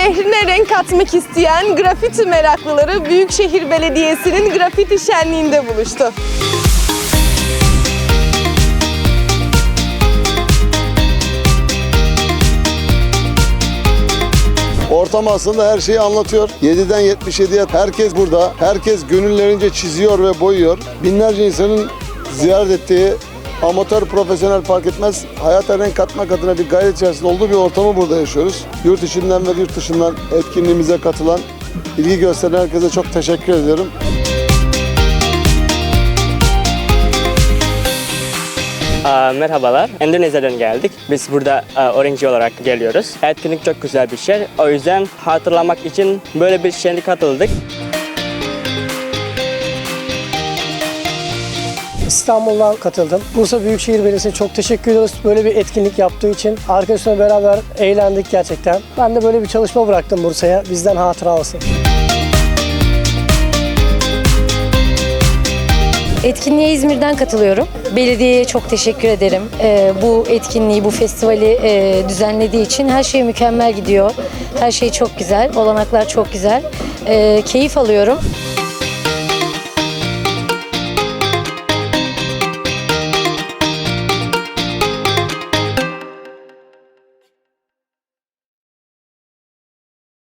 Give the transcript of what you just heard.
renk katmak isteyen grafiti meraklıları Büyükşehir Belediyesi'nin grafiti şenliğinde buluştu. Ortam aslında her şeyi anlatıyor. 7'den 77'ye herkes burada. Herkes gönüllerince çiziyor ve boyuyor. Binlerce insanın ziyaret ettiği amatör, profesyonel fark etmez hayata renk katmak adına bir gayret içerisinde olduğu bir ortamı burada yaşıyoruz. Yurt içinden ve yurt dışından etkinliğimize katılan, ilgi gösteren herkese çok teşekkür ediyorum. Merhabalar. Endonezya'dan geldik. Biz burada öğrenci olarak geliyoruz. Etkinlik çok güzel bir şey. O yüzden hatırlamak için böyle bir şenlik katıldık. İstanbul'dan katıldım. Bursa Büyükşehir Belediyesi'ne çok teşekkür ediyoruz. Böyle bir etkinlik yaptığı için. Arkadaşlarımla beraber eğlendik gerçekten. Ben de böyle bir çalışma bıraktım Bursa'ya. Bizden hatıra olsun. Etkinliğe İzmir'den katılıyorum. Belediyeye çok teşekkür ederim. Ee, bu etkinliği, bu festivali e, düzenlediği için her şey mükemmel gidiyor. Her şey çok güzel, olanaklar çok güzel. Ee, keyif alıyorum.